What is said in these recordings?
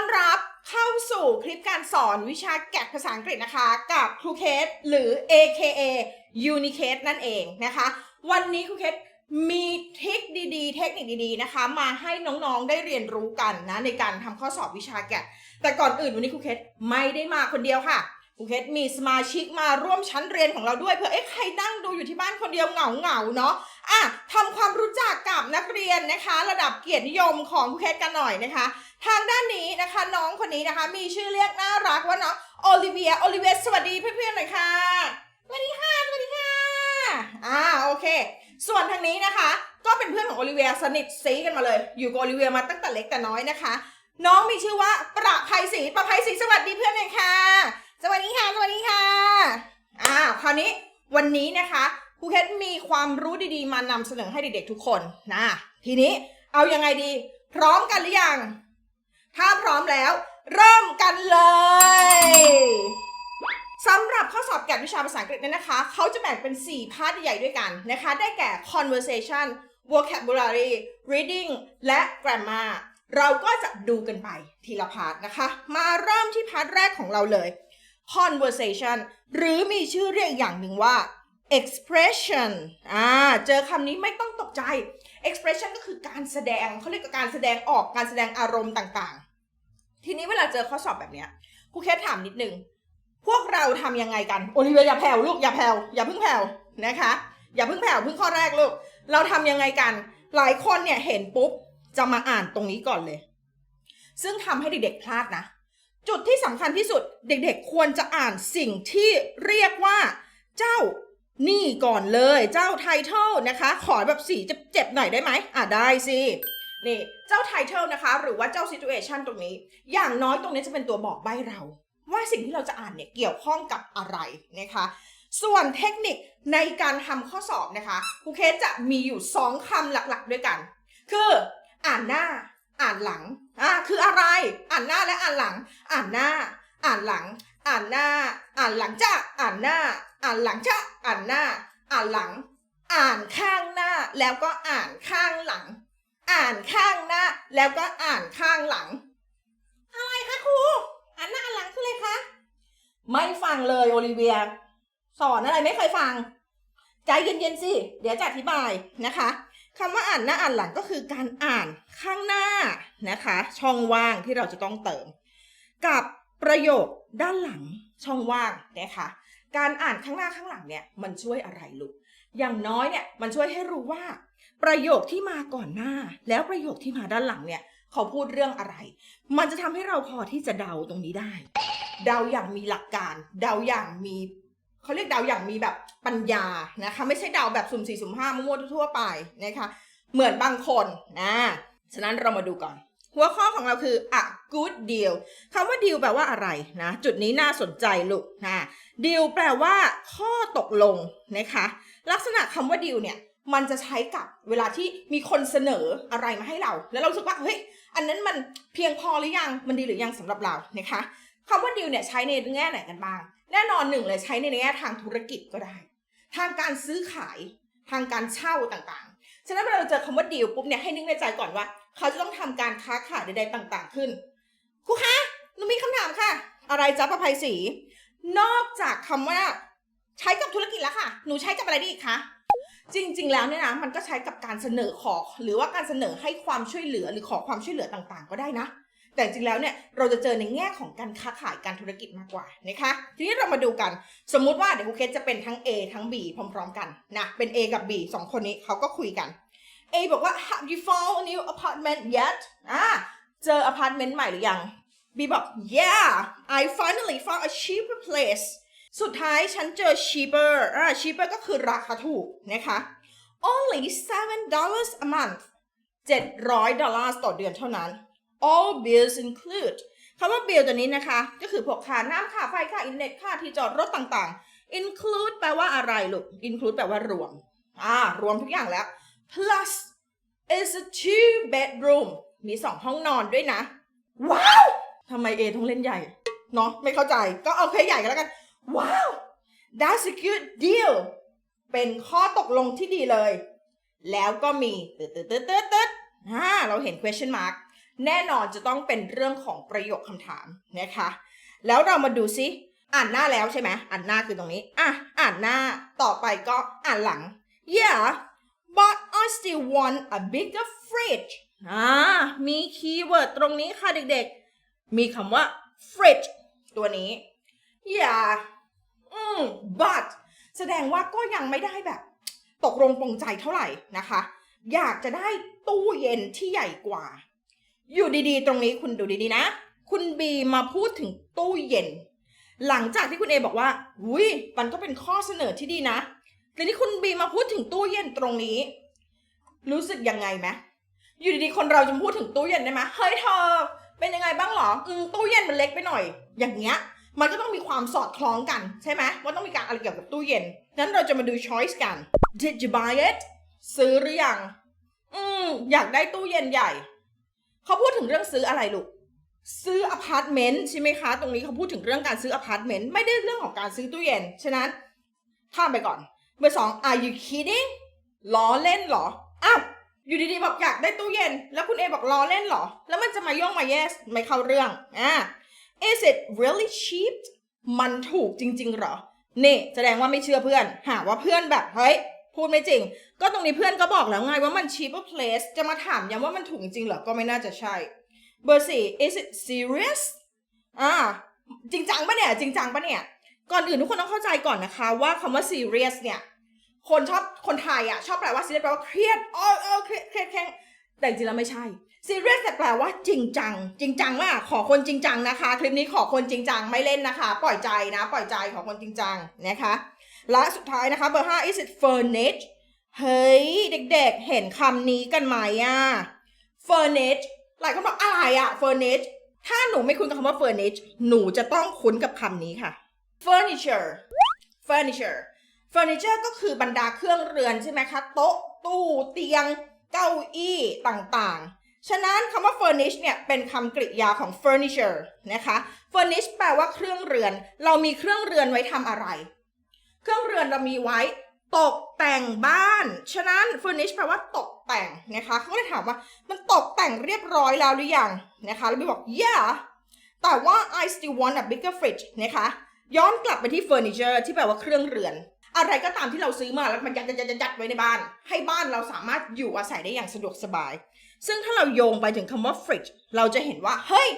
อนรับเข้าสู่คลิปการสอนวิชาแกะภาษาอังกฤษนะคะ กับครูเคสหรือ AKA Unicase นั่นเองนะคะ วันนี้ครูเคสมีทริคดีๆ เทคนิคดีๆนะคะ มาให้น้องๆได้เรียนรู้กันนะ ในการทำข้อสอบวิชาแกะ แต่ก่อนอื่นวันนี้ครูเคสไม่ได้มาคนเดียวค่ะครูเคสมีสมาชิกมาร่วมชั้นเรียนของเราด้วยเผื่อเอ๊ะใครนั่งดูอยู่ที่บ้านคนเดียวเหงาเหงาๆเนาะอะทำความรู้จักกับนักเรียนนะคะ ระดับเกียรตินิยมของครูเคสกันหน่อยนะคะ ทางด้านนี้นะคะน้องคนนี้นะคะ มีชื่อเรียกน่ารักว่าน้องโอลิเวียโอลิเวียสวัสดีเพื่อนๆหน่อยค่ะสวัสดีค่ะสวัสดีค่ะอ่าโอเค ส่วนทางนี้นะคะ ก็เป็นเพื่อนของโอลิเวียสนิทซีกันมาเลย อยู่กับโอลิเวียมาตั้งแต่เล็กแต่น้อยนะคะ น้องมีชื่อว่าประภัยศรีประภัยศรีสวัสดีเพื่อนหน่อยค่ะ สวัสดีค่ะสวัสดีค่ะอ่าคราวนี้วันนี้นะคะครูเคสมีความรู้ดีๆ มานำเสนอให้เด็กๆทุกคนนะทีนี้เอายังไงดี พร้อมกันหรือยัง ถ้าพร้อมแล้ว เริ่มกันเลยสำหรับข้อสอบแกะวิชาภาษาอังกฤษเนี่ยนะคะ เขาจะแบ่งเป็น 4 พาร์ทใหญ่ด้วยกันนะคะ ได้แก่ conversation vocabulary reading และ grammar เราก็จะดูกันไปทีละพาร์ทนะคะ มาเริ่มที่พาร์ทแรกของเราเลย conversation หรือมีชื่อเรียกอีกอย่างหนึ่งว่า expression อ่า เจอคำนี้ไม่ต้องตกใจ expression ก็คือการแสดงเขาเรียกว่าการแสดงออกการแสดงอารมณ์ต่างๆ ทีนี้เวลาเจอข้อสอบแบบเนี้ยครูเคสถามนิดนึง พวกเราทำยังไงกัน โอลิเวียอย่าแผ่วลูกอย่าแผ่วอย่าเพิ่งแผ่วนะคะ อย่าเพิ่งแผ่วเพิ่งข้อแรกลูก เราทำยังไงกัน หลายคนเนี่ยเห็นปุ๊บจะมาอ่านตรงนี้ก่อนเลย ซึ่งทำให้เด็กๆพลาดนะ จุดที่สำคัญที่สุดเด็กๆควรจะอ่านสิ่งที่เรียกว่าเจ้า นี่ก่อนเลยเจ้าไทเทลนะคะ ขอแบบสีเจ็บๆหน่อยได้ไหมอะได้สินี่เจ้าไทเทลนะคะ หรือว่าเจ้า situation ตรงนี้ อย่างน้อยตรงนี้จะเป็นตัวบอกใบเรา ว่าสิ่งที่เราจะอ่านเนี่ยเกี่ยวข้องกับอะไรนะคะ ส่วนเทคนิคในการทำข้อสอบนะคะครูเคสจะมีอยู่ 2คำหลักๆด้วยกัน คืออ่านหน้า อ่านหลังอ่าคืออะไร อ่านหน้าและอ่านหลัง อ่านหน้า อ่านหลัง อ่านหน้า อ่านหลังจ้ะอ่านหน้า อ่านหลังจ้ะอ่านหน้า อ่านหลัง อ่านข้างหน้า แล้วก็อ่านข้างหลัง อ่านข้างหน้า แล้วก็อ่านข้างหลัง อะไรคะครูอ่านหน้าอ่านหลังคืออะไรคะไม่ฟังเลยโอลิเวีย สอนอะไรไม่เคยฟัง ใจเย็นๆสิเดี๋ยวจะอธิบายนะคะคำว่าอ่านหน้าอ่านหลังก็คือการอ่านข้างหน้านะคะ ช่องว่างที่เราจะต้องเติม กับ ประโยคด้านหลังช่องว่างนะคะการอ่านข้างหน้าข้างหลังเนี่ยมันช่วยอะไรลูกอย่างน้อยเนี่ยมันช่วยให้รู้ว่า ประโยคที่มาก่อนหน้า แล้วประโยคที่มาด้านหลังเนี่ยเขาพูดเรื่องอะไร มันจะทำให้เราพอที่จะเดาตรงนี้ได้ เดาอย่างมีหลักการ เดาอย่างมีเขาเรียกเดาอย่างมีแบบปัญญานะคะ ไม่ใช่เดาแบบสุ่มสี่สุ่มห้ามั่วทั่วไปนะคะ เหมือนบางคนนะ ฉะนั้นเรามาดูก่อน หัวข้อของเราคือ a good deal คำว่า deal แปลว่าอะไรนะ จุดนี้น่าสนใจลูกนะ deal แปลว่า ข้อตกลงนะคะ ลักษณะคำว่า deal เนี่ย มันจะใช้กับเวลาที่มีคนเสนออะไรมาให้เรา แล้วเราสึกว่า เฮ้ย อันนั้นมันเพียงพอหรือยัง มันดีหรือยังสำหรับเรา นะคะคำว่า deal เนี่ยใช้ในแง่ไหนกันบ้าง แน่นอนหนึ่งเลยใช้ในแง่ทางธุรกิจก็ได้ ทางการซื้อขาย ทางการเช่าต่างๆ ฉะนั้นเวลาเราเจอคำว่า deal ปุ๊บเนี่ยให้นึกในใจก่อนว่า เขาจะต้องทำการค้าขายใดๆต่างๆขึ้นครูคะหนูมีคำถามค่ะ อะไรจ๊ะประภัยศรีนอกจากคำว่า ใช้กับธุรกิจแล้วค่ะ หนูใช้กับอะไรได้อีกคะจริง ๆ แล้วเนี่ยนะมันก็ใช้กับการเสนอขอ หรือว่าการเสนอให้ความช่วยเหลือหรือขอความช่วยเหลือต่างๆ ก็ได้นะ แต่จริงๆแล้วเนี่ยเราจะเจอในแง่ของการค้าขายการธุรกิจมากกว่านะคะทีนี้เรามาดูกัน สมมุติว่าเดี๋ยวครูเคสจะเป็นทั้ง A ทั้ง B พร้อม ๆ กันนะเป็น A กับ B สองคนนี้เขาก็คุยกัน A บอกว่า have you found a new apartment yet อ่าเจออพาร์ตเมนต์ใหม่หรือยัง B บอก yeah I finally found a cheaper place สุดท้ายฉันเจอ cheaper อ่า cheaper ก็คือราคาถูกนะคะ only seven dollars a month 700ดอลลาร์ต่อเดือนเท่านั้น all bills include คำว่า bill ตัวนี้นะคะ ก็คือพวกค่าน้ำค่าไฟค่าอินเทอร์เน็ตค่าที่จอดรถต่างๆ include แปลว่าอะไรลูก include แปลว่ารวม อ่า รวมทุกอย่างแล้ว plus is a two bedroom มีสองห้องนอนด้วยนะ ว้าวทำไมเอต้องเล่นใหญ่ เนาะไม่เข้าใจก็เอาแค่ใหญ่กันแล้วกัน ว้าว that's a good deal เป็นข้อตกลงที่ดีเลย แล้วก็มีตึ๊ดตึ๊ดตึ๊ดตึ๊ดตึ๊ดอ่าเราเห็น question mark แน่นอนจะต้องเป็นเรื่องของประโยคคำถามนะคะ แล้วเรามาดูซิ อ่านหน้าแล้วใช่ไหมอ่านหน้าคือตรงนี้ อะ อ่านหน้า ต่อไปก็อ่านหลัง yeah but I still want a bigger fridge อ่ามีคีย์เวิร์ดตรงนี้ค่ะเด็กๆ มีคำว่า fridge ตัวนี้ yeah อืม but แสดงว่าก็ยังไม่ได้แบบ ตกลงปรงใจเท่าไหร่นะคะ อยากจะได้ตู้เย็นที่ใหญ่กว่า อยู่ดีๆ ตรงนี้คุณดูดีๆนะ คุณบีมาพูดถึงตู้เย็น หลังจากที่คุณเอบอกว่าอุ้ยมันก็เป็นข้อเสนอที่ดีนะ แต่นี่คุณบีมาพูดถึงตู้เย็นตรงนี้ รู้สึกยังไงไหมอยู่ดีๆคนเราจะพูดถึงตู้เย็นได้ไหมเฮ้ยเธอ เป็นยังไงบ้างหรออืมตู้เย็นมันเล็กไปหน่อย อย่างเงี้ย มันก็ต้องมีความสอดคล้องกันใช่ไหมว่าต้องมีการอะไรเกี่ยวกับตู้เย็นนั้นเราจะมาดู choice กัน did you buy it ซื้อหรือยัง อืม อยากได้ตู้เย็นใหญ่ เขาพูดถึงเรื่องซื้ออะไรลูก ซื้ออพาร์ตเมนต์ใช่ไหมคะ ตรงนี้เขาพูดถึงเรื่องการซื้ออพาร์ตเมนต์ไม่ได้เรื่องของการซื้อตู้เย็น ฉะนั้นข้ามไปก่อน เบอร์สอง are you kidding ล้อเล่นเหรอ อ้าวอยู่ดีๆบอกอยากได้ตู้เย็น แล้วคุณเอบอกล้อเล่นเหรอ แล้วมันจะมาย่องมา yes ไม่เข้าเรื่อง อ่า is it really cheap มันถูกจริง ๆ เหรอ นี่แสดงว่าไม่เชื่อเพื่อน หาว่าเพื่อนแบบเฮ้ยพูดไม่จริง ก็ตรงนี้เพื่อนก็บอกแล้วไงว่ามัน cheaper place จะมาถามย้ำว่ามันถูกจริงเหรอ ก็ไม่น่าจะใช่ เบอร์สี่ is it serious อ่า จริงจังปะเนี่ย จริงจังปะเนี่ย ก่อนอื่นทุกคนต้องเข้าใจก่อนนะคะว่าคำว่า serious เนี่ย คนชอบคนไทยอะชอบแปลว่า serious แปลว่าเครียดอ๋อเออเครียดเครียดเครียดแต่จริงๆแล้วไม่ใช่ serious แต่แปลว่าจริงจัง จริงจังมากขอคนจริงจังนะคะ คลิปนี้ขอคนจริงจังไม่เล่นนะคะ ปล่อยใจนะ ปล่อยใจขอคนจริงจังนะคะ และสุดท้ายนะคะเบอร์ห้า is it furnished เฮ้ย เด็กๆ เห็นคำนี้กันไหมอะ furnished หลายคนบอกอะไรอะ furnished ถ้าหนูไม่คุ้นกับคำว่า furnished หนูจะต้องคุ้นกับคำนี้ค่ะ furniture furniture furniture ก็คือบรรดาเครื่องเรือนใช่ไหมคะโต๊ะ ตู้เตียง เก้าอี้ต่างๆ ฉะนั้นคำว่า furnish เนี่ยเป็นคำกริยาของ furniture นะคะ furnish แปลว่าเครื่องเรือน เรามีเครื่องเรือนไว้ทำอะไร เครื่องเรือนเรามีไว้ตกแต่งบ้าน ฉะนั้น furnish แปลว่าตกแต่งนะคะเขาเลยถามว่ามันตกแต่งเรียบร้อยแล้วหรือยังนะคะแล้วบีบอก yeah แต่ว่า I still want a bigger fridge นะคะ ย้อนกลับไปที่ furniture ที่แปลว่าเครื่องเรือน อะไรก็ตามที่เราซื้อมาแล้วมันยัดยัดยัดยัดไว้ในบ้าน ให้บ้านเราสามารถอยู่อาศัยได้อย่างสะดวกสบาย ซึ่งถ้าเราโยงไปถึงคำว่า fridge เราจะเห็นว่า เฮ้ย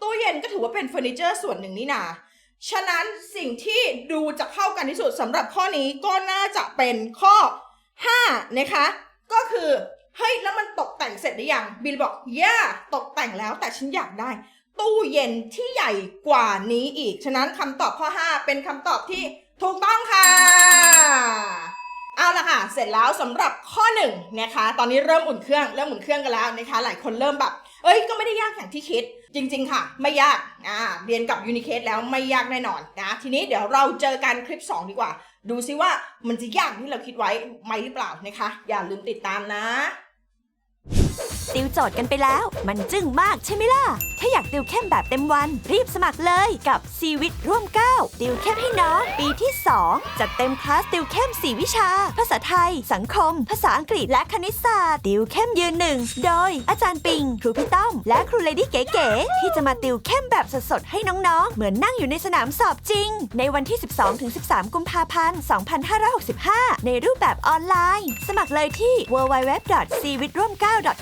ตู้เย็นก็ถือว่าเป็นเฟอร์นิเจอร์ส่วนหนึ่งนี่นาฉะนั้นสิ่งที่ดูจะเข้ากันที่สุดสำหรับข้อนี้ก็น่าจะเป็นข้อ 5 นะคะ ก็คือ เฮ้ย แล้วมันตกแต่งเสร็จหรือยังบิลบอกย่าตกแต่งแล้วแต่ฉันอยากได้ ตู้เย็นที่ใหญ่กว่านี้อีก ฉะนั้นคำตอบข้อ 5 เป็นคำตอบที่ ถูกต้องค่ะ เอาละค่ะ เสร็จแล้วสำหรับข้อหนึ่งนะคะ ตอนนี้เริ่มอุ่นเครื่อง เริ่มอุ่นเครื่องกันแล้วนะคะ หลายคนเริ่มแบบ เอ้ย ก็ไม่ได้ยากอย่างที่คิด จริง ๆ ค่ะ ไม่ยาก อ่า เรียนกับ u n i c a s e แล้วไม่ยากแน่นอนนะ ทีนี้เดี๋ยวเราเจอกันคลิป 2 ดีกว่า ดูซิว่ามันจะยากที่เราคิดไว้ไหมหรือเปล่านะคะ อย่าลืมติดตามนะติวโจทย์กันไปแล้ว มันจึ้งมากใช่ไหมล่ะ ถ้าอยากติวเข้มแบบเต็มวัน รีบสมัครเลยกับซีวิตร่วม9ติวเข้มให้น้อง ปีที่ 2 จัดเต็มคลาสติวเข้ม 4 วิชา ภาษาไทย สังคม ภาษาอังกฤษและคณิตศาสตร์ติวเข้มยืนหนึ่งโดย อาจารย์ปิง ครูพี่ต้อม และครูเลดี้เก๋ๆที่จะมาติวเข้มแบบสดๆให้น้องๆ เหมือนนั่งอยู่ในสนามสอบจริง ในวันที่ 12-13 กุมภาพันธ์ 2565 ในรูปแบบออนไลน์ สมัครเลยที่ www.cwitrom9.com